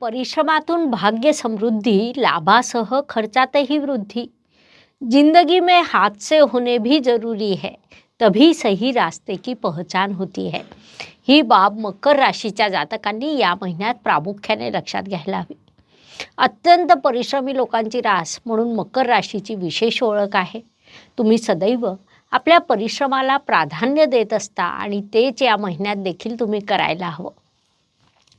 परिश्रमातून भाग्य समृद्धि लाभासह खर्चातही वृद्धि. जिंदगी में हादसे होने भी जरूरी है तभी सही रास्ते की पहचान होती है. ही बाब मकर राशीच्या जातकांनी या महिन्यात प्रामुख्याने लक्षात घ्यायला हवी अत्यंत परिश्रमी लोकांची रास म्हणून मकर राशीची विशेष ओळख आहे. तुम्ही सदैव आपल्या परिश्रमाला प्राधान्य देत असता आणि तेच या महिन्यात देखील तुम्ही करायला हवं.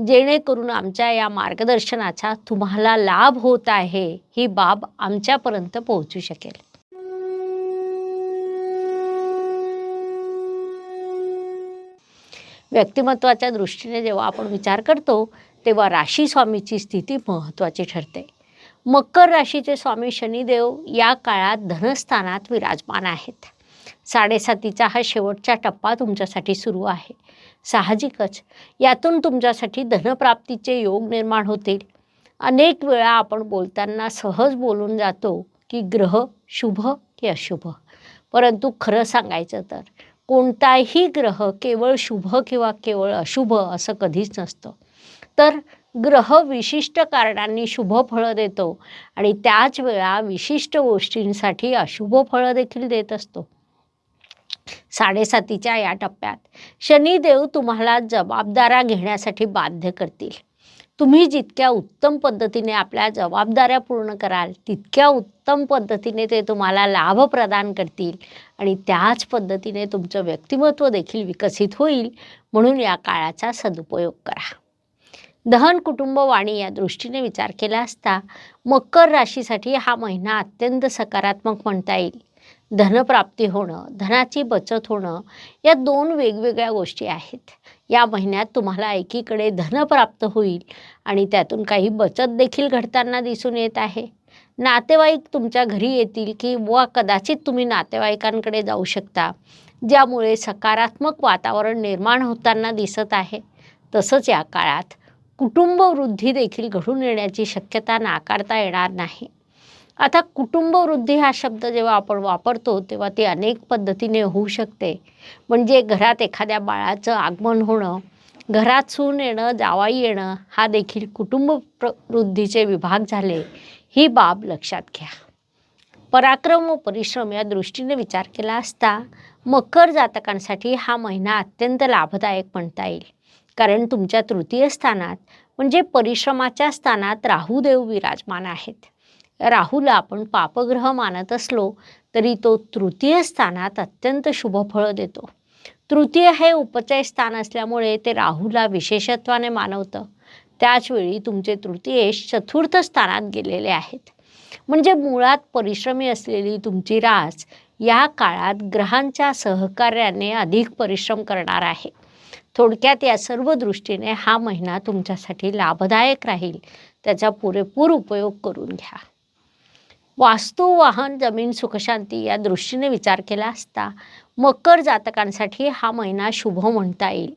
जेणेकरून आमच्या या मार्गदर्शनाचा तुम्हाला लाभ होत आहे ही बाब आमच्यापर्यंत पोहोचू शकेल. व्यक्तिमत्वाच्या दृष्टीने जेव्हा आपण विचार करतो तेव्हा राशी स्वामीची स्थिती महत्त्वाची ठरते. मकर राशीचे स्वामी शनिदेव या काळात धनस्थानात विराजमान आहेत. साडेसातीचा हा शेवटचा टप्पा तुमच्यासाठी सुरू आहे. साहजिकच. यातून तुमच्यासाठी धनप्राप्तीचे योग निर्माण होतील. अनेक वेळा आपण बोलताना सहज बोलून जातो की ग्रह शुभ की अशुभ. परंतु खरं सांगायचं तर कोणताही ग्रह केवळ शुभ किंवा केवळ अशुभ असं कधीच नसतं. तर ग्रह विशिष्ट कारणांनी शुभ फळं देतो आणि त्याच वेळा विशिष्ट गोष्टींसाठी अशुभ फळं देखील देत असतो. साडेसातीच्या या टप्प्यात. शनिदेव तुम्हाला जबाबदाऱ्या घेण्यासाठी बाध्य करतील. तुम्ही जितक्या उत्तम पद्धतीने आपल्या जबाबदाऱ्या पूर्ण कराल तितक्या उत्तम पद्धतीने ते तुम्हाला लाभ प्रदान करतील आणि त्याच पद्धतीने तुमचं व्यक्तिमत्व देखील विकसित होईल म्हणून या काळाचा सदुपयोग करा. दहन कुटुंब वाणी या दृष्टीने विचार केला असता मकर राशीसाठी हा महिना अत्यंत सकारात्मक म्हणता येईल. धनप्राप्ती होणं धनाची बचत होणं या दोन वेगवेगळ्या गोष्टी आहेत. या महिन्यात तुम्हाला एकीकडे धन प्राप्त होईल आणि त्यातून काही बचत देखील घडताना दिसून येत आहे. नातेवाईक तुमच्या घरी येतील किंवा कदाचित तुम्ही नातेवाईकांकडे जाऊ शकता ज्यामुळे सकारात्मक वातावरण निर्माण होताना दिसत आहे. तसंच या काळात कुटुंबवृद्धी देखील घडून येण्याची शक्यता नाकारता येणार नाही. आता कुटुंबवृद्धी हा शब्द जेव्हा आपण वापरतो तेव्हा ती अनेक पद्धतीने होऊ शकते. म्हणजे घरात एखाद्या बाळाचं आगमन होणं घरात सून येणं जावाई येणं हा देखील कुटुंब वृद्धीचे विभाग झाले ही बाब लक्षात घ्या. पराक्रम व परिश्रम या दृष्टीने विचार केला असता मकर जातकांसाठी हा महिना अत्यंत लाभदायक म्हणता येईल. कारण तुमच्या तृतीय स्थानात म्हणजे परिश्रमाच्या स्थानात राहुदेव विराजमान आहेत. राहूला आपण पापग्रह मानत असलो तरी तो तृतीय स्थानात अत्यंत शुभ फळ देतो. तृतीय हे उपचय स्थान असल्यामुळे ते राहूला विशेषत्वाने मानवतं. त्याचवेळी तुमचे तृतीयेश चतुर्थ स्थानात गेलेले आहेत. म्हणजे मुळात परिश्रमी असलेली तुमची रास या काळात ग्रहांच्या सहकार्याने अधिक परिश्रम करणार आहे. थोडक्यात या सर्व दृष्टीने हा महिना तुमच्यासाठी लाभदायक राहील. त्याचा पुरेपूर उपयोग करून घ्या. वास्तू वाहन जमीन सुखशांती या दृष्टीने विचार केला असता मकर जातकांसाठी हा महिना शुभ म्हणता येईल.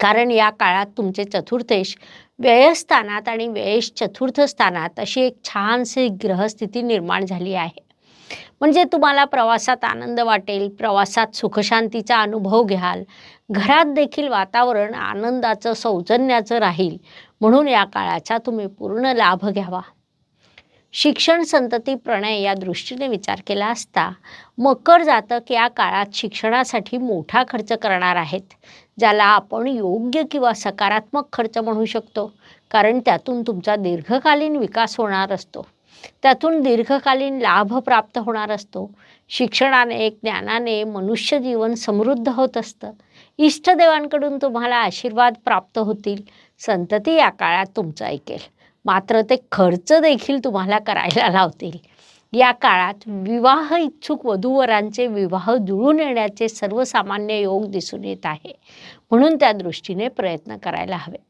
कारण या काळात तुमचे चतुर्थेश व्ययस्थानात आणि व्ययश चतुर्थ स्थानात अशी एक छानशी ग्रहस्थिती निर्माण झाली आहे. म्हणजे तुम्हाला प्रवासात आनंद वाटेल प्रवासात सुखशांतीचा अनुभव घ्याल घरात देखील वातावरण आनंदाचं सौजन्याचं राहील. म्हणून या काळाचा तुम्ही पूर्ण लाभ घ्यावा. शिक्षण संतती प्रणय या दृष्टीने विचार केला असता मकर जातक या काळात शिक्षणासाठी मोठा खर्च करणार आहेत ज्याला आपण योग्य किंवा सकारात्मक खर्च म्हणू शकतो कारण त्यातून तुमचा दीर्घकालीन विकास होणार असतो. त्यातून दीर्घकालीन लाभ प्राप्त होणार असतो. शिक्षणाने ज्ञानाने मनुष्य जीवन समृद्ध होत असतं. इष्टदेवांकडून तुम्हाला आशीर्वाद प्राप्त होतील. संतती या काळात तुमचं ऐकेल. मात्र ते खर्च देखील तुम्हाला करायला लावतील. या काळात विवाह इच्छुक वधूवरांचे विवाह जुळून येण्याचे सर्वसामान्य योग दिसून येत आहे. म्हणून त्या दृष्टीने प्रयत्न करायला हवे.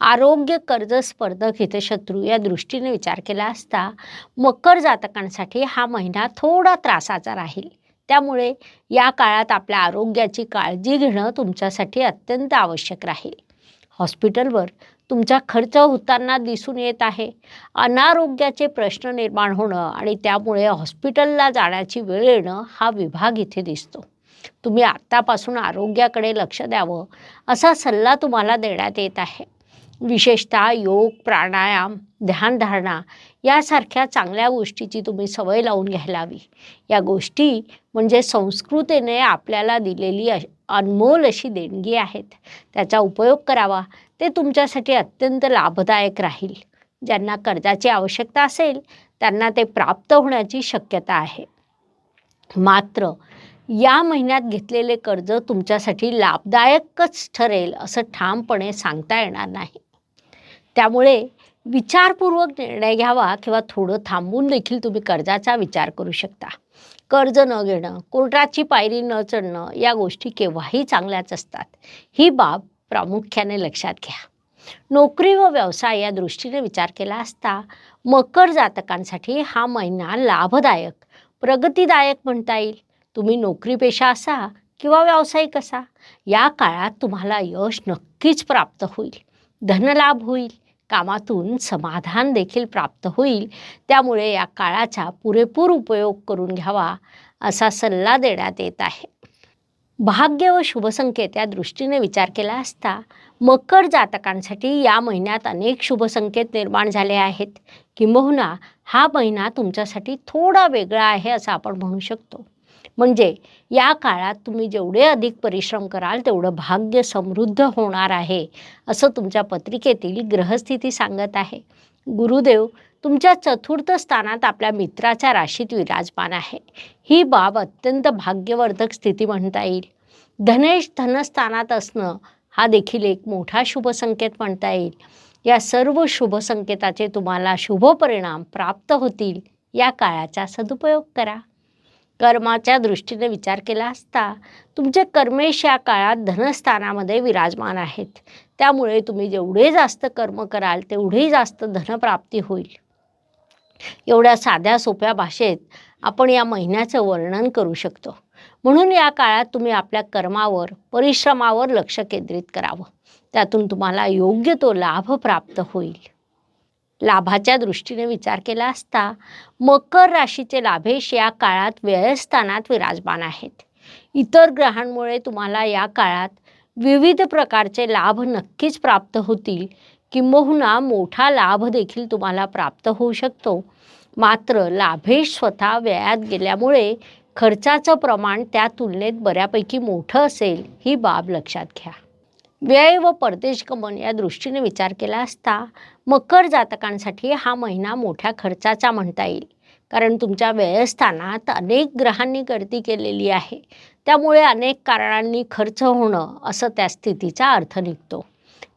आरोग्य कर्ज स्पर्धक हितशत्रू या दृष्टीने विचार केला असता मकर जातकांसाठी हा महिना थोडा त्रासाचा राहील. त्यामुळे या काळात आपल्या आरोग्याची काळजी घेणं तुमच्यासाठी अत्यंत आवश्यक राहील. हॉस्पिटलवर तुमचा खर्च होताना दिसून येत आहे. अनारोग्याचे प्रश्न निर्माण होणं आणि त्यामुळे हॉस्पिटलला जाण्याची वेळ येणं हा विभाग इथे दिसतो. तुम्ही आत्तापासून आरोग्याकडे लक्ष द्यावं असा सल्ला तुम्हाला देण्यात येत आहे. विशेषतः योग प्राणायाम ध्यानधारणा यासारख्या चांगल्या गोष्टीची तुम्ही सवय लावून घ्यायला हवी. या गोष्टी म्हणजे संस्कृतीने आपल्याला दिलेली अनमोल अशी देणगी आहेत. त्याचा उपयोग करावा. ते तुमच्यासाठी अत्यंत लाभदायक राहील. ज्यांना कर्जाची आवश्यकता असेल त्यांना ते प्राप्त होण्याची शक्यता आहे. मात्र या महिन्यात घेतलेले कर्ज तुमच्यासाठी लाभदायकच ठरेल असं ठामपणे सांगता येणार नाही. त्यामुळे विचारपूर्वक निर्णय घ्यावा किंवा थोडं थांबून देखील तुम्ही कर्जाचा विचार करू शकता. कर्ज न घेणं कोर्टाची पायरी न चढणं या गोष्टी केव्हाही चांगल्याच असतात. ही बाब प्रामुख्याने लक्षात घ्या. नोकरी व व्यवसाय या दृष्टीने विचार केला असता मकर जातकांसाठी हा महिना लाभदायक प्रगतीदायक म्हणता येईल. तुम्ही नोकरीपेशा असा किंवा व्यावसायिक असा या काळात तुम्हाला यश नक्कीच प्राप्त होईल. धनलाभ होईल. कामातून समाधान देखील प्राप्त होईल. त्यामुळे या काळाचा पुरेपूर उपयोग करून घ्यावा असा सल्ला देण्यात येत आहे. भाग्य व शुभसंकेत या दृष्टीने विचार केला असता मकर जातकांसाठी या महिन्यात अनेक शुभसंकेत निर्माण झाले आहेत. किंबहुना हा महिना तुमच्यासाठी थोडा वेगळा आहे असं आपण म्हणू शकतो. म्हणजे या काळात तुम्ही जेवढे अधिक परिश्रम कराल तेवढं भाग्य समृद्ध होणार आहे असं तुमच्या पत्रिकेतील ग्रहस्थिती सांगत आहे. गुरुदेव तुमच्या चतुर्थ स्थानात आपल्या मित्राच्या राशीत विराजमान आहे. ही बाब अत्यंत भाग्यवर्धक स्थिती म्हणता येईल. धनेश धनस्थानात असणं हा देखील एक मोठा शुभसंकेत म्हणता येईल. या सर्व शुभसंकेताचे तुम्हाला शुभ परिणाम प्राप्त होतील. या काळाचा सदुपयोग करा. कर्माच्या दृष्टीने विचार केला असता तुमचे कर्मेश या काळात धनस्थानामध्ये विराजमान आहेत. त्यामुळे तुम्ही जेवढे जास्त कर्म कराल तेवढी जास्त धनप्राप्ती होईल. एवढ्या साध्या सोप्या भाषेत आपण या महिन्याचं वर्णन करू शकतो. म्हणून या काळात तुम्ही आपल्या कर्मावर परिश्रमावर लक्ष केंद्रित करावं. त्यातून तुम्हाला योग्य तो लाभ प्राप्त होईल. लाभाच्या दृष्टीने विचार केला असता मकर राशीचे लाभेश या काळात व्ययस्थानात विराजमान आहेत. इतर ग्रहांमुळे तुम्हाला या काळात विविध प्रकारचे लाभ नक्कीच प्राप्त होतील. किंबहुना मोठा लाभ देखील तुम्हाला प्राप्त होऊ शकतो. मात्र लाभेश स्वतः व्ययात गेल्यामुळे खर्चाचं प्रमाण त्या तुलनेत बऱ्यापैकी मोठं असेल ही बाब लक्षात घ्या. व्यय व परदेश गमन या दृष्टीने विचार केला असता मकर जातकांसाठी हा महिना मोठ्या खर्चाचा म्हणता येईल. कारण तुमच्या व्ययस्थानात अनेक ग्रहांनी गर्दी केलेली आहे. त्यामुळे अनेक कारणांनी खर्च होणं असं त्या स्थितीचा अर्थ निघतो.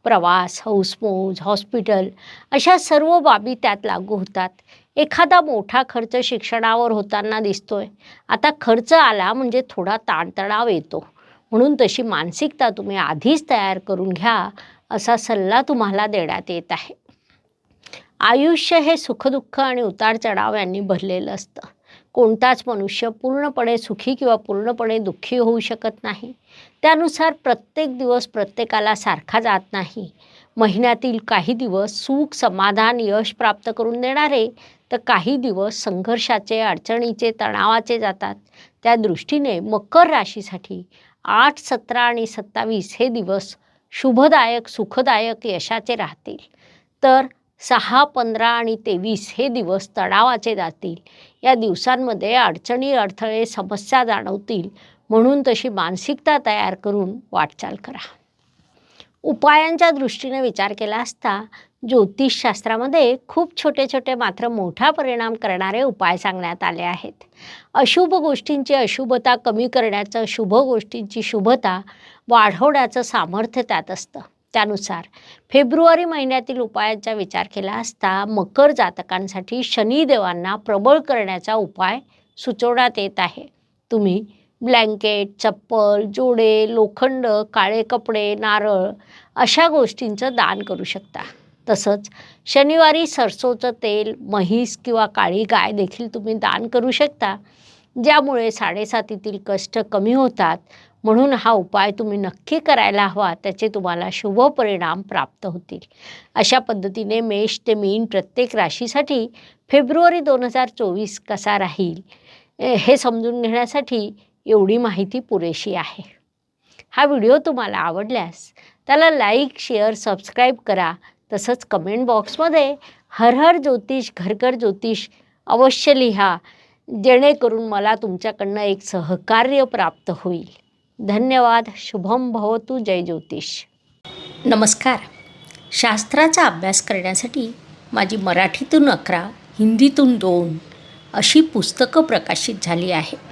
प्रवास हौसमौज हॉस्पिटल अशा सर्व बाबी त्यात लागू होतात. एखादा मोठा खर्च शिक्षणावर होताना दिसतोय. आता खर्च आला म्हणजे थोडा ताणतणाव येतो. म्हणून तशी मानसिकता तुम्ही आधीच तयार करून घ्या असा सल्ला तुम्हाला देण्यात येत आहे. आयुष्य हे सुखदुःख आणि उतार चढाव यांनी भरलेलं असतं. कोणताच मनुष्य पूर्णपणे सुखी किंवा पूर्णपणे दुःखी होऊ शकत नाही. त्यानुसार प्रत्येक दिवस प्रत्येकाला सारखा जात नाही. महिन्यातील काही दिवस सुख समाधान यश प्राप्त करून देणारे तर काही दिवस संघर्षाचे अडचणीचे तणावाचे जातात. त्या दृष्टीने मकर राशीसाठी आठ सतरा आणि सत्तावीस हे दिवस शुभदायक सुखदायक यशाचे राहतील. तर सहा पंधरा आणि तेवीस हे दिवस तणावाचे जातील. या दिवसांमध्ये अडचणी अडथळे समस्या जाणवतील म्हणून तशी मानसिकता तयार करून वाटचाल करा. उपायांच्या दृष्टीने विचार केला असता ज्योतिषशास्त्रामध्ये खूप छोटे छोटे मात्र मोठा परिणाम करणारे उपाय सांगण्यात आले आहेत. अशुभ गोष्टींची अशुभता कमी करण्याचं शुभ गोष्टींची शुभता वाढवण्याचं सामर्थ्य त्यात असतं. त्यानुसार फेब्रुवारी महिन्यातील उपायांचा विचार केला असता मकर जातकांसाठी शनिदेवांना प्रबळ करण्याचा उपाय सुचवण्यात येत आहे. तुम्ही ब्लँकेट चप्पल जोडे लोखंड काळे कपडे नारळ अशा गोष्टींचं दान करू शकता. तसंच शनिवारी सरसोचं तेल म्हैस किंवा काळी गाय देखील तुम्ही दान करू शकता ज्यामुळे साडेसातीतील कष्ट कमी होतात. म्हणून हा उपाय तुम्ही नक्की करायला हवा त्याचे तुम्हाला शुभ परिणाम प्राप्त होतील. अशा पद्धतीने मेष ते मीन प्रत्येक राशीसाठी फेब्रुवारी दोन हजार चोवीस कसा राहील हे समजून घेण्यासाठी एवढी माहिती पुरेशी आहे. हा व्हिडिओ तुम्हाला आवडल्यास त्याला लाईक शेअर सबस्क्राईब करा. तसंच कमेंट बॉक्समध्ये हर हर ज्योतिष घरघर ज्योतिष अवश्य लिहा. जेणेकरून मला तुमच्याकडनं एक सहकार्य प्राप्त होईल. धन्यवाद. शुभम भवतु. जय ज्योतिष. नमस्कार. शास्त्राचा अभ्यास करण्यासाठी माझी मराठीतून अकरा हिंदीतून दोन अशी पुस्तकं प्रकाशित झाली आहेत.